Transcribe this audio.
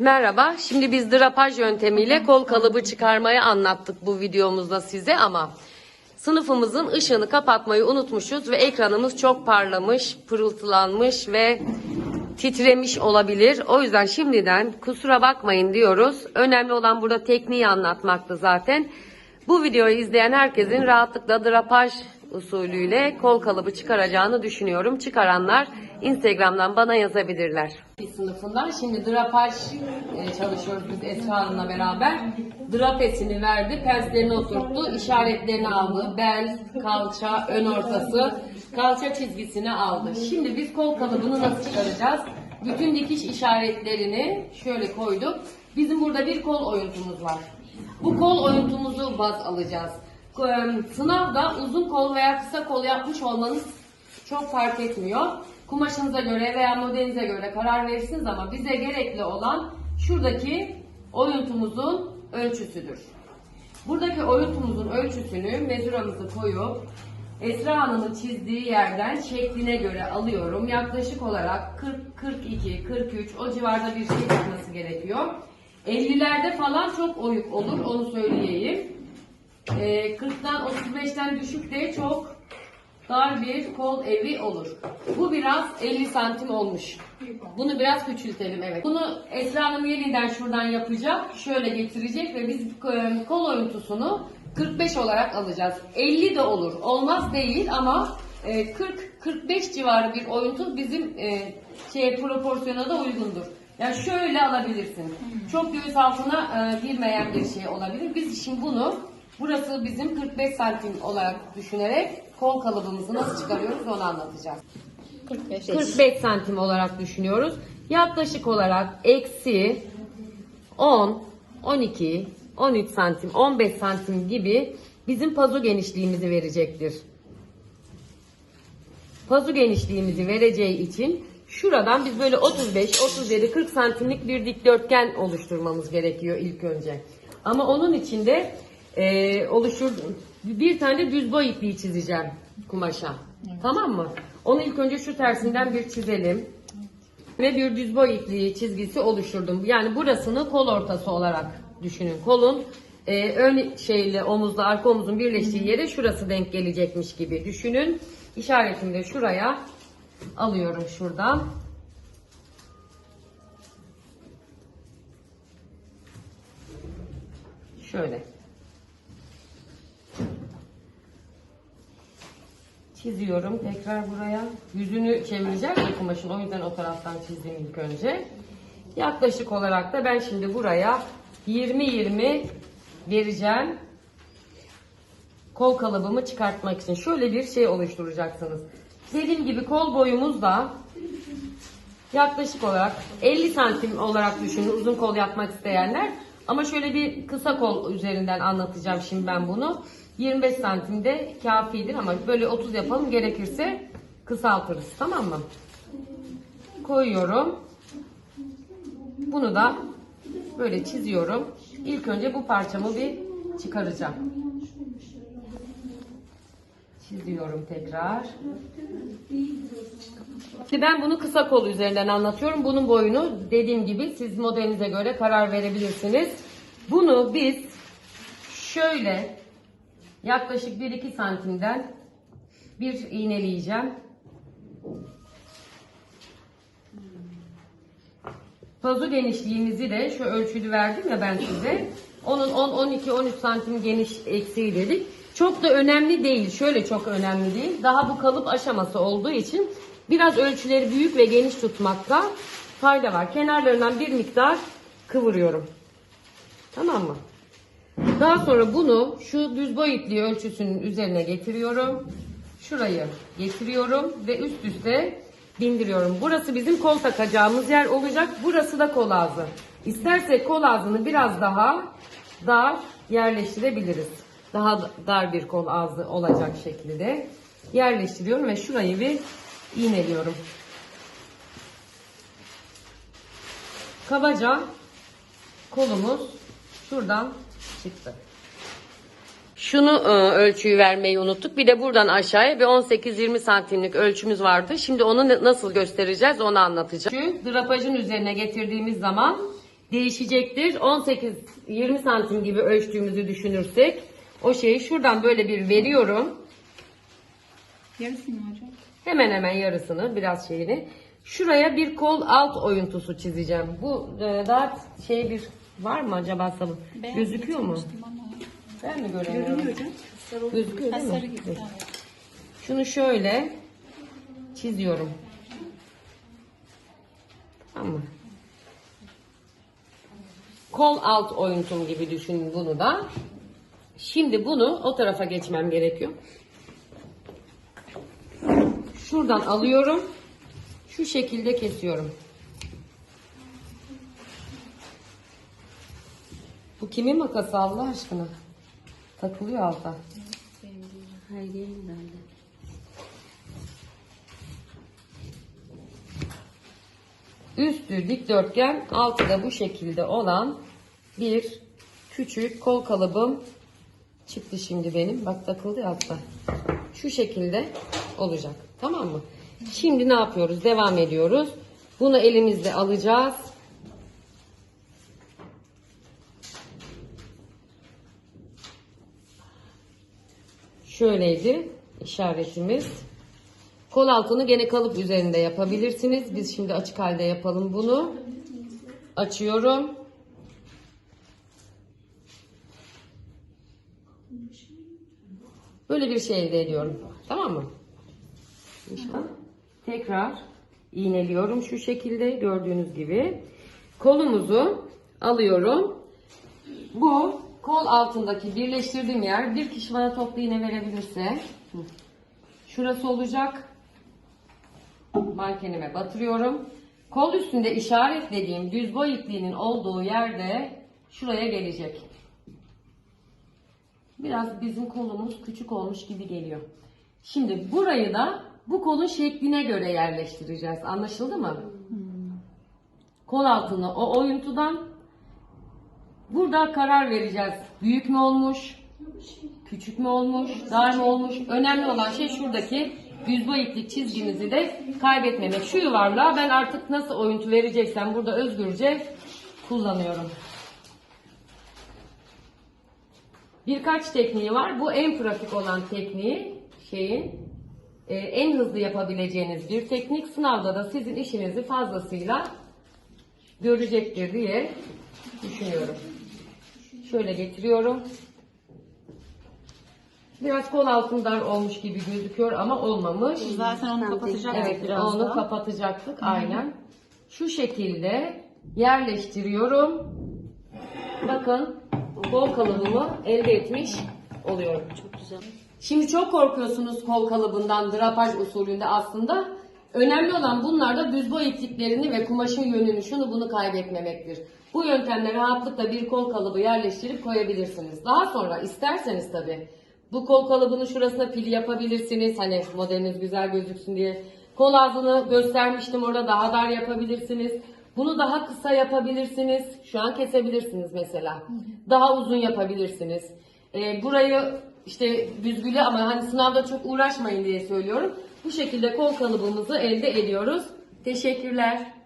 Merhaba. Şimdi biz drapaj yöntemiyle kol kalıbı çıkarmayı anlattık bu videomuzda size ama sınıfımızın ışığını kapatmayı unutmuşuz ve ekranımız çok parlamış, pırıltılanmış ve titremiş olabilir. O yüzden şimdiden kusura bakmayın diyoruz. Önemli olan burada tekniği anlatmaktı zaten. Bu videoyu izleyen herkesin rahatlıkla drapaj usulüyle kol kalıbı çıkaracağını düşünüyorum. Çıkaranlar Instagram'dan bana yazabilirler. Sınıfından şimdi drapaj e, çalışıyoruz biz Esra Hanım'la beraber. Drapesini verdi, penslerini oturttu, işaretlerini aldı. Bel, kalça, ön ortası, kalça çizgisini aldı. Şimdi biz kol kalıbını nasıl çıkaracağız? Bütün dikiş işaretlerini şöyle koyduk. Bizim burada bir kol oyuntumuz var. Bu kol oyuntumuzu baz alacağız. Sınavda uzun kol veya kısa kol yapmış olmanız çok fark etmiyor. Kumaşınıza göre veya modelinize göre karar verirsiniz ama bize gerekli olan şuradaki oyuntumuzun ölçüsüdür. Buradaki oyuntumuzun ölçüsünü mezuramızı koyup Esra Hanım'ın çizdiği yerden şekline göre alıyorum. Yaklaşık olarak 40, 42, 43 o civarda bir şey çıkması gerekiyor. 50'lerde falan çok oyuk olur onu söyleyeyim. Ee, 40'tan 35'ten düşük de çok dar bir kol evi olur. Bu biraz 50 santim olmuş. Bunu biraz küçültelim evet. Bunu Esra Hanım yeniden şuradan yapacak. Şöyle getirecek ve biz e, kol oyuntusunu 45 olarak alacağız. 50 de olur. Olmaz değil ama e, 40-45 civarı bir oyuntu bizim e, şey proporsiyona da uygundur. Yani şöyle alabilirsin. Çok göğüs altına e, girmeyen bir şey olabilir. Biz şimdi bunu burası bizim 45 santim olarak düşünerek kol kalıbımızı nasıl çıkarıyoruz onu anlatacağız. 45. 45 santim olarak düşünüyoruz. Yaklaşık olarak eksi 10, 12, 13 santim, 15 santim gibi bizim pazu genişliğimizi verecektir. Pazu genişliğimizi vereceği için şuradan biz böyle 35, 37, 40 santimlik bir dikdörtgen oluşturmamız gerekiyor ilk önce. Ama onun içinde e, oluşur bir tane düz boy ipliği çizeceğim kumaşa. Tamam mı? Onu ilk önce şu tersinden bir çizelim. Ve bir düz boy ipliği çizgisi oluşturdum. Yani burasını kol ortası olarak düşünün. Kolun e, ön şeyle omuzla arka omuzun birleştiği yere şurası denk gelecekmiş gibi düşünün. İşaretimi de şuraya alıyorum şuradan. Şöyle. Çiziyorum tekrar buraya. Yüzünü çevireceğim ya kumaşın. O yüzden o taraftan çizdim ilk önce. Yaklaşık olarak da ben şimdi buraya 20-20 vereceğim. Kol kalıbımı çıkartmak için. Şöyle bir şey oluşturacaksınız. Dediğim gibi kol boyumuz da yaklaşık olarak 50 santim olarak düşünün uzun kol yapmak isteyenler. Ama şöyle bir kısa kol üzerinden anlatacağım şimdi ben bunu. 25 santimde kafidir ama böyle 30 yapalım gerekirse kısaltırız tamam mı? Koyuyorum. Bunu da böyle çiziyorum. İlk önce bu parçamı bir çıkaracağım. Çiziyorum tekrar. Şimdi ben bunu kısa kol üzerinden anlatıyorum. Bunun boyunu dediğim gibi siz modelinize göre karar verebilirsiniz. Bunu biz şöyle yaklaşık 1-2 santimden bir iğneleyeceğim. Pazu genişliğimizi de şu ölçülü verdim ya ben size. Onun 10, 12, 13 santim geniş eksiği dedik. Çok da önemli değil. Şöyle çok önemli değil. Daha bu kalıp aşaması olduğu için biraz ölçüleri büyük ve geniş tutmakta fayda var. Kenarlarından bir miktar kıvırıyorum. Tamam mı? Daha sonra bunu şu düz boy ölçüsünün üzerine getiriyorum. Şurayı getiriyorum ve üst üste bindiriyorum. Burası bizim kol takacağımız yer olacak. Burası da kol ağzı. İstersek kol ağzını biraz daha dar yerleştirebiliriz. Daha dar bir kol ağzı olacak şekilde yerleştiriyorum ve şurayı bir iğneliyorum. Kabaca kolumuz şuradan çıktı. Şunu e, ölçüyü vermeyi unuttuk. Bir de buradan aşağıya bir 18-20 santimlik ölçümüz vardı. Şimdi onu nasıl göstereceğiz onu anlatacağım. Şu drapajın üzerine getirdiğimiz zaman değişecektir. 18-20 santim gibi ölçtüğümüzü düşünürsek o şeyi şuradan böyle bir veriyorum. Yarısı mı hocam? Hemen hemen yarısını biraz şeyini. Şuraya bir kol alt oyuntusu çizeceğim. Bu e, daha şey bir var mı acaba sabun? Beyaz Gözüküyor mu? getirmiştim ama. Ben mi göremiyorum? Görünüyor. Gözüküyor Ha, değil sarı mi? gibi. Evet. Şunu şöyle çiziyorum. Tamam mı? Kol alt oyuntum gibi düşünün bunu da. Şimdi bunu o tarafa geçmem gerekiyor. Şuradan alıyorum. Şu şekilde kesiyorum. Bu kimin makası Allah aşkına? Takılıyor alta. Hayriye'nin bende. Üstü dikdörtgen, altı da bu şekilde olan bir küçük kol kalıbım çıktı şimdi benim. Bak takıldı altta. Şu şekilde olacak. Tamam mı? Şimdi ne yapıyoruz? Devam ediyoruz. Bunu elimizde alacağız. Şöyleydi işaretimiz. Kol altını gene kalıp üzerinde yapabilirsiniz. Biz şimdi açık halde yapalım bunu. Açıyorum. Böyle bir şey elde ediyorum. Tamam mı? İşte tekrar iğneliyorum şu şekilde gördüğünüz gibi. Kolumuzu alıyorum. Bu kol altındaki birleştirdiğim yer bir kişi bana toplu iğne verebilirse şurası olacak. Mankenime batırıyorum. Kol üstünde işaretlediğim düz boy ipliğinin olduğu yerde şuraya gelecek. Biraz bizim kolumuz küçük olmuş gibi geliyor. Şimdi burayı da bu kolun şekline göre yerleştireceğiz. Anlaşıldı mı? Kol altını o oyuntudan burada karar vereceğiz. Büyük mü olmuş? Küçük mü olmuş? Dar mı olmuş? Önemli olan şey şuradaki düz boy iplik çizgimizi de kaybetmemek. Şu yuvarlağı ben artık nasıl oyuntu vereceksem burada özgürce kullanıyorum. Birkaç tekniği var. Bu en pratik olan tekniği şeyin e, en hızlı yapabileceğiniz bir teknik. Sınavda da sizin işinizi fazlasıyla görecektir diye düşünüyorum. Şöyle getiriyorum. Biraz kol altından olmuş gibi gözüküyor ama olmamış. Zaten onu kapatacak. Evet, biraz onu da. kapatacaktık aynen. Şu şekilde yerleştiriyorum. Bakın kol kalıbımı elde etmiş oluyorum. Çok güzel. Şimdi çok korkuyorsunuz kol kalıbından drapaj usulünde aslında. Önemli olan bunlarda düz boy ipliklerini ve kumaşın yönünü şunu bunu kaybetmemektir. Bu yöntemle rahatlıkla bir kol kalıbı yerleştirip koyabilirsiniz. Daha sonra isterseniz tabi bu kol kalıbının şurasına pil yapabilirsiniz. Hani modeliniz güzel gözüksün diye. Kol ağzını göstermiştim orada daha dar yapabilirsiniz. Bunu daha kısa yapabilirsiniz. Şu an kesebilirsiniz mesela. Daha uzun yapabilirsiniz. Ee, burayı işte büzgülü ama hani sınavda çok uğraşmayın diye söylüyorum. Bu şekilde kol kalıbımızı elde ediyoruz. Teşekkürler.